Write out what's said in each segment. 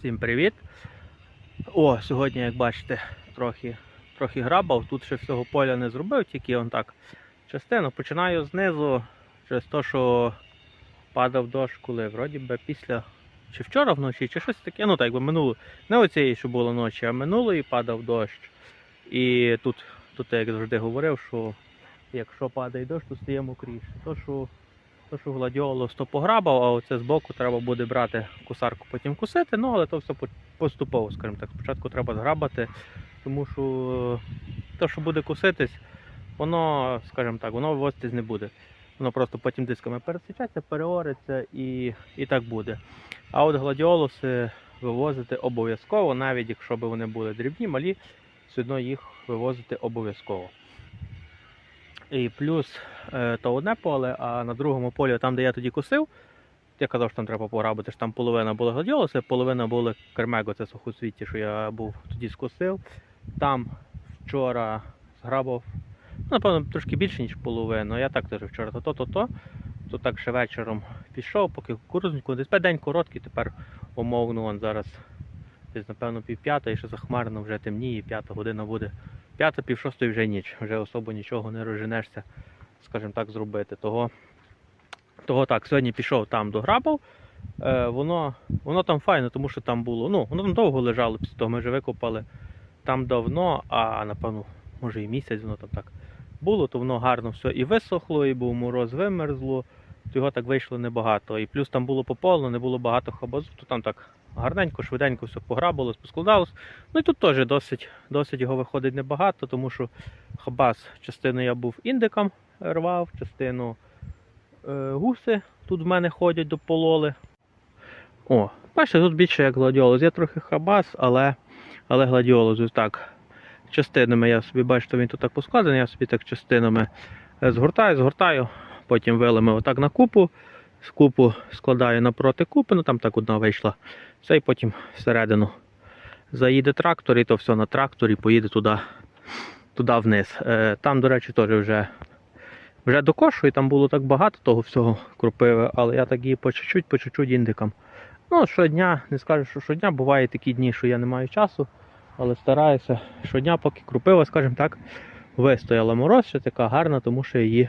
Всім привіт! О, сьогодні, як бачите, трохи, трохи грабав. Тут ще всього поля не зробив, тільки он так частину. Починаю знизу через те, що падав дощ, коли вроді би після чи вчора вночі, чи щось таке. Ну так якби минуло. Не оцієї, що було ночі, а минулої падав дощ. І тут, тут я як завжди говорив, що якщо падає дощ, то стає мокріше. То, що то, що гладіолус то пограбав, а оце збоку треба буде брати кусарку, потім кусити, ну але то все поступово, скажімо так. Спочатку треба зграбати, тому що те, що буде куситись, воно, скажімо так, воно вивозитись не буде. Воно просто потім дисками пересічеться, переориться і, і так буде. А от гладіолуси вивозити обов'язково, навіть якщо б вони були дрібні, малі, все одно їх вивозити обов'язково. І плюс е, то одне поле, а на другому полі, там, де я тоді косив, я казав, що там треба пограбити, що там половина була гладіолуси, половина була кермего, це сухоцвіття, що я був тоді скосив. Там вчора зграбав, ну, напевно, трошки більше, ніж половину. Я так теж вчора то-то, то-то. То так ще вечором пішов, поки кукурудзнику, десь день короткий, тепер умовно, он зараз десь, напевно, пів п'ятої, ще захмарно, вже темніє, п'ята година буде. П'ята, пів шостої вже ніч, вже особо нічого не розженешся, скажімо так, зробити. Того, того так, сьогодні пішов там дограбав. Е, воно, воно там файно, тому що там було. Ну, воно там довго лежало, після того ми вже викопали там давно, а напевно, може і місяць воно там так було, то воно гарно все і висохло, і був мороз вимерзло, його так вийшло небагато. І плюс там було поповно, не було багато хабазу, то там так гарненько, швиденько все пограбилось, поскладалось. Ну і тут теж досить, досить його виходить небагато, тому що хабаз частину я був індиком рвав, частину е, гуси тут в мене ходять до пололи. О, бачите, тут більше як гладіолус. Є трохи хабаз, але, але гладіолус так. Частинами я собі бачите, він тут так поскладений, я собі так частинами е, згортаю, згортаю, потім вилами отак на купу. З купу складаю напроти купи, ну там так одна вийшла. Все, і потім всередину заїде трактор, і то все на тракторі поїде туди, туди вниз. Е, Там, до речі, теж вже, вже докошую, там було так багато того всього кропиви, але я так її по чуть-чуть, по чуть-чуть індикам. Ну, щодня, не скажу, що щодня, буває такі дні, що я не маю часу, але стараюся щодня, поки кропива, скажімо так, вистояла мороз, ще така гарна, тому що її,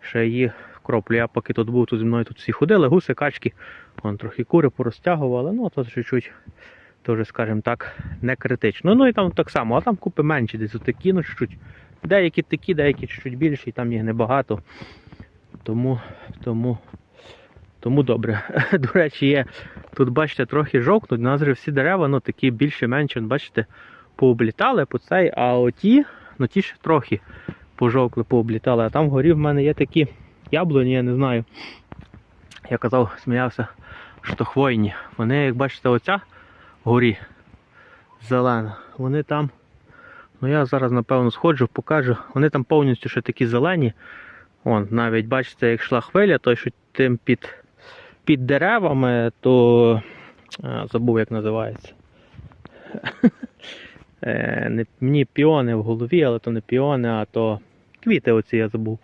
ще її кроплю. Я поки тут був, тут зі мною тут всі ходили, гуси, качки, Вон трохи кури порозтягували, ну то чуть-чуть, теж, скажімо так, не критично. Ну і там так само, а там купи менші, десь отакі, ну чуть-чуть. Деякі такі, деякі чуть-чуть більші, там їх небагато. Тому, тому, тому добре. До речі, є. Тут, бачите, трохи жовкнуть, у нас же всі дерева, ну такі більше-менше, бачите, пооблітали по цей, а оті, ну ті ще трохи пожовкли, пооблітали. А там вгорі в мене є такі яблуні, я не знаю. Я казав, сміявся, що хвойні. Вони, як бачите, оця горі зелена, вони там. Ну я зараз напевно сходжу, покажу. Вони там повністю ще такі зелені. Вон, навіть бачите, як йшла хвиля, той що тим під, під деревами, то а, забув як називається. Е, мені піони в голові, але то не піони, а то квіти оці я забув.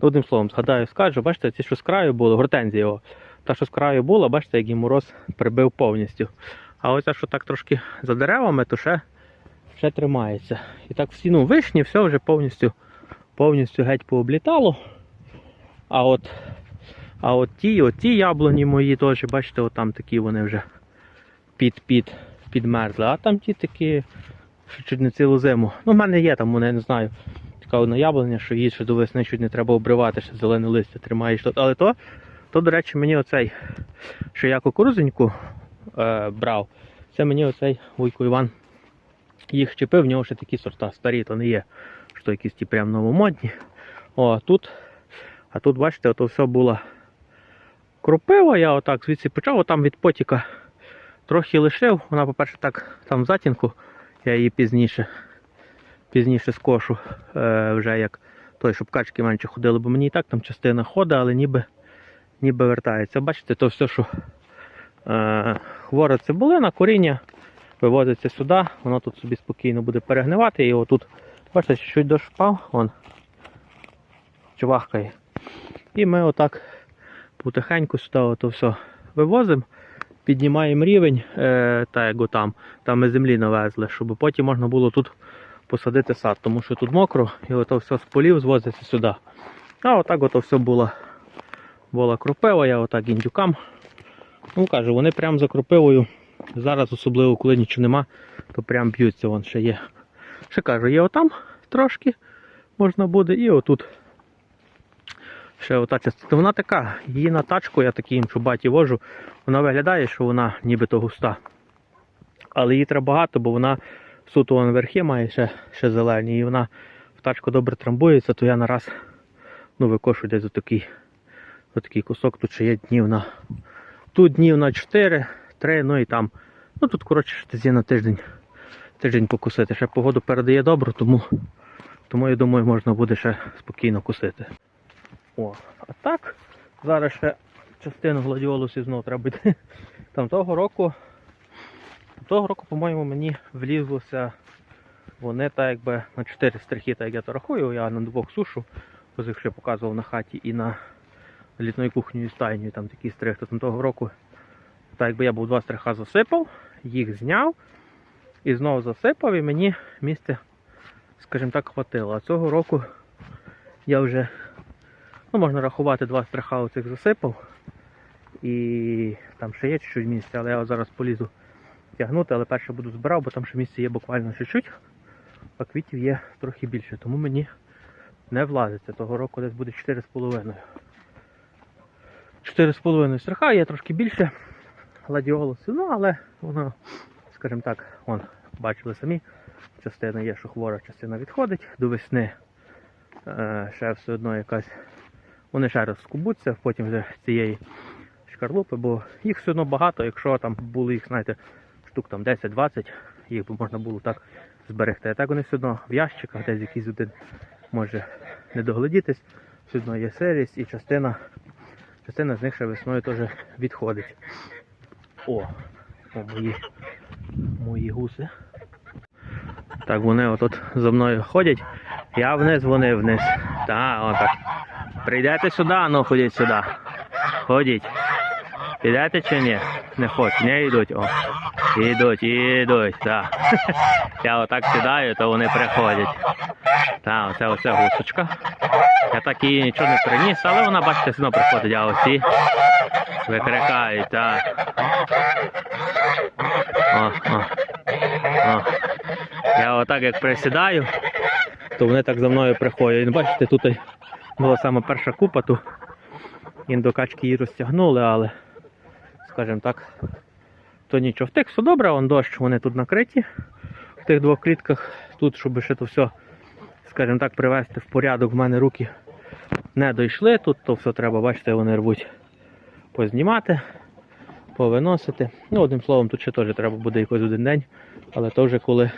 Одним словом, згадаю, скажу, бачите, ці, що з краю були, гортензія його. Та, що з краю була, бачите, як її мороз прибив повністю. А оця, що так трошки за деревами, то ще, ще тримається. І так всі ну, вишні, все вже повністю, повністю геть пооблітало. А от, а от ті, от яблуні мої теж, бачите, от там такі вони вже під, під, підмерзли. А там ті такі, що чуть не цілу зиму. Ну, в мене є там, вони, не знаю така одна яблуня, що її ще до весни чуть не треба обривати, ще зелене листя тримаєш. Але то, то, до речі, мені оцей, що я кукурузеньку е, брав, це мені оцей Вуйко Іван їх чепив, в нього ще такі сорта старі, то не є, що якісь ті прям новомодні. О, тут, а тут, бачите, ото все було кропива, я отак звідси почав, отам від потіка трохи лишив. Вона, по-перше, так там в затінку, я її пізніше пізніше скошу е, вже як той, щоб качки менше ходили, бо мені і так там частина ходить, але ніби, ніби вертається. Бачите, то все, що е, хвора цибулина, коріння вивозиться сюди, воно тут собі спокійно буде перегнивати. І отут, бачите, чуть дощ впав, вон, чувахкає. І ми отак потихеньку сюди ото все вивозимо. піднімаємо рівень, е, та як там, там ми землі навезли, щоб потім можна було тут посадити сад, тому що тут мокро, і ото все з полів звозиться сюди. А отак ото все було, була кропива, я отак індюкам. Ну кажу, вони прям за кропивою. Зараз, особливо, коли нічого нема, то прям б'ються, вон ще є. Ще кажу, є отам трошки можна буде, і отут. Ще ота частина. Вона така, її на тачку, я такий їм чубаті вожу, вона виглядає, що вона нібито густа. Але її треба багато, бо вона суто вон верхи має ще, ще зелені, і вона в тачку добре трамбується, то я нараз ну, викошу десь отакий, отакий кусок, тут ще є днів на. Тут днів на 4, 3, ну і там. Ну тут, коротше, ще на тиждень, тиждень покусити. Ще погоду передає добру, тому, тому я думаю, можна буде ще спокійно кусити. О, а так, зараз ще частину гладіолусів знову треба йти. Там того року, того року, по-моєму, мені влізлося вони так якби на 4 стрихи, так як я то рахую, я на двох сушу, ось ще показував на хаті і на літною кухнею і стайнею, там такий стрих, то там того року, так якби я був два стриха засипав, їх зняв і знову засипав, і мені місця, скажімо так, хватило. А цього року я вже Ну, можна рахувати два стриха оцих засипав. І там ще є чуть-чуть місця, але я зараз полізу тягнути, але перше буду збирав, бо там ще місця є буквально чуть-чуть, а квітів є трохи більше, тому мені не влазиться. Того року десь буде 4,5. 4,5 стриха, є трошки більше гладіолусів, ну але воно, скажімо так, вон, бачили самі, частина є, що хвора, частина відходить до весни. Е, ще все одно якась вони ще раз скубуться, потім вже цієї шкарлупи, бо їх все одно багато, якщо там були їх, знаєте, штук там 10-20, їх би можна було так зберегти. А так вони все одно в ящиках, десь якийсь один може не доглядітись, все одно є серість і частина, частина з них ще весною теж відходить. О, о мої, мої гуси. Так, вони отут за мною ходять. Я вниз, вони вниз. Так, отак. Прийдете сюди, ну ходіть сюди. Ходіть. Підете чи ні? Не хочуть, не йдуть. О. Йдуть, йдуть, так. Я отак сідаю, то вони приходять. Так, оце оце гусочка. Я так її нічого не приніс, але вона, бачите, все одно приходить, а оці викрикають, так. О, о, о. Я отак як присідаю, то вони так за мною приходять. Бачите, тут була саме перша купа, то індокачки її розтягнули, але, скажімо так, то нічого. В тих все добре, вон дощ, вони тут накриті в тих двох клітках. Тут, щоб ще то все, скажімо так, привести в порядок, в мене руки не дійшли. Тут то все треба, бачите, вони рвуть познімати, повиносити. Ну, одним словом, тут ще теж треба буде якийсь один день, але то вже коли,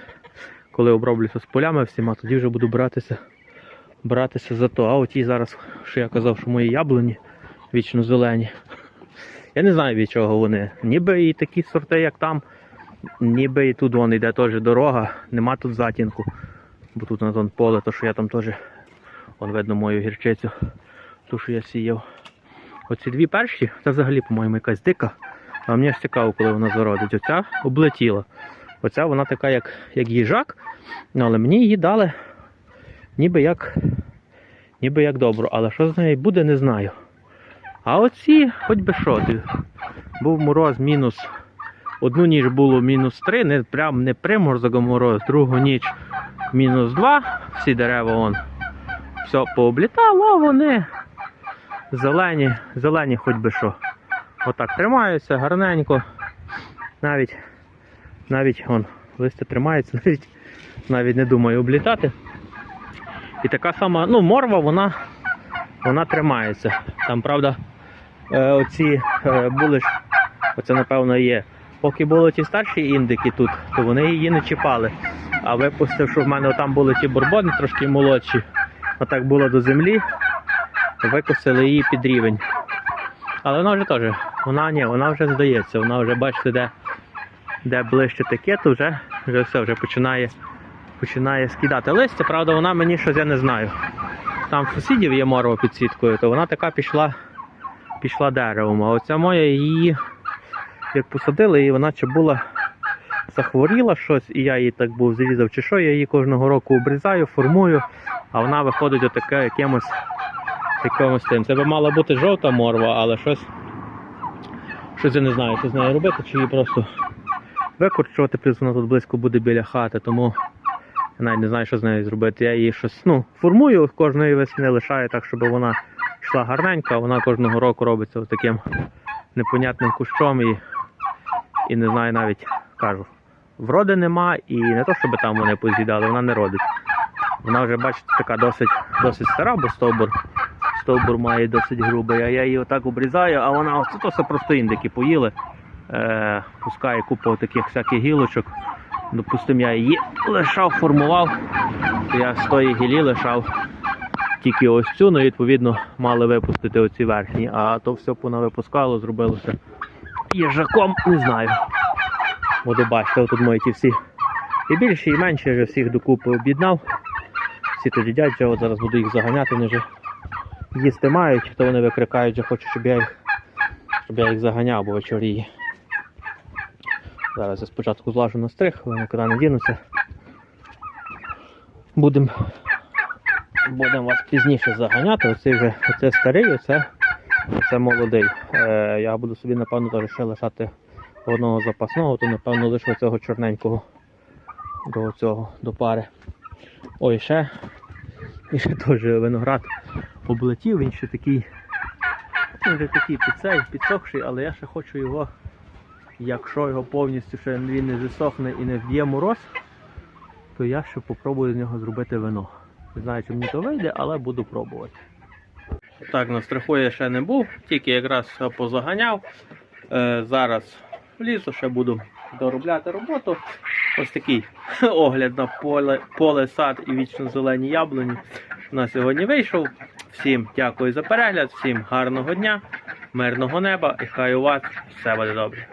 коли оброблюся з полями всіма, тоді вже буду братися братися за то. А оті зараз, що я казав, що мої яблуні вічно зелені. Я не знаю від чого вони. Ніби і такі сорти, як там, ніби і тут вон йде теж дорога, нема тут затінку. Бо тут на зон поле, то що я там теж, вон видно мою гірчицю, ту, що я сіяв. Оці дві перші, це взагалі, по-моєму, якась дика. А мені ж цікаво, коли вона зародить. Оця облетіла. Оця вона така, як, як їжак, але мені її дали ніби як ніби як добро, але що з нею буде, не знаю. А оці, хоч би що, був мороз мінус. Одну ніч було мінус 3, не прям не приморозок, а мороз, другу ніч мінус 2, всі дерева вон все пооблітало, а вони зелені, зелені хоч би що. Отак тримаються гарненько. Навіть навіть вон, листя тримається, навіть навіть не думаю облітати. І така сама, ну, морва, вона вона тримається. Там, правда, е, оці е, були ж, оце напевно є. Поки були ті старші індики тут, то вони її не чіпали. А випустив, що в мене там були ті бурбони трошки молодші. Отак було до землі, викосили її під рівень. Але вона вже теж, вона ні, вона вже здається, вона вже бачите, де, де ближче таке, то вже, вже все, вже починає починає скидати листя. Правда, вона мені щось я не знаю. Там в сусідів є морва під сіткою, то вона така пішла пішла деревом. А оця моя її як посадили, і вона чи була захворіла щось, і я її так був зрізав, чи що, я її кожного року обрізаю, формую, а вона виходить отаке якимось, якимось тим. Це би мала бути жовта морва, але щось, щось я не знаю, що з нею робити, чи її просто викорчувати, плюс вона тут близько буде біля хати, тому навіть не знаю, що з нею зробити. Я її щось ну, формую кожної весни, лишаю так, щоб вона йшла гарненька, вона кожного року робиться таким непонятним кущом і, і не знаю навіть кажу. Вроди нема і не то, щоб там вони поз'їдали, вона не родить. Вона вже, бачите, така досить, досить стара, бо стовбур, стовбур має досить грубий, а я її отак обрізаю, а вона оце то все просто індики поїли. Е, пускає купу таких всяких гілочок. Допустим, я її лишав, формував, я з тої гілі лишав тільки ось цю, ну відповідно мали випустити оці верхні, а то все понавипускало, зробилося їжаком, не знаю. Буду бачити, тут мої ті всі і більші, і менші, я вже всіх докупи об'єднав. Всі тут їдять, вже от зараз буду їх заганяти, вони вже їсти мають, то вони викрикають, що хочуть, щоб я їх, щоб я їх заганяв, бо вечоріє. Зараз я спочатку злажу на стрих, вони нікуди не дінуться. Будемо будем вас пізніше заганяти. Оцей вже оце старий, оце, оце молодий. Е, я буду собі, напевно, ще лишати одного запасного, то напевно лише цього чорненького до цього, до пари. Ой, ще, і ще теж виноград облетів, він ще такий, він вже такий під цей, підсохший, але я ще хочу його, якщо його повністю ще він не засохне і не вб'є мороз, то я ще попробую з нього зробити вино. Не знаю, чи мені то вийде, але буду пробувати. Так, на страху я ще не був, тільки якраз позаганяв. Е, зараз влізу, ще буду доробляти роботу. Ось такий огляд на поле, поле сад і вічно зелені яблуні. На сьогодні вийшов. Всім дякую за перегляд, всім гарного дня, мирного неба і хай у вас все буде добре.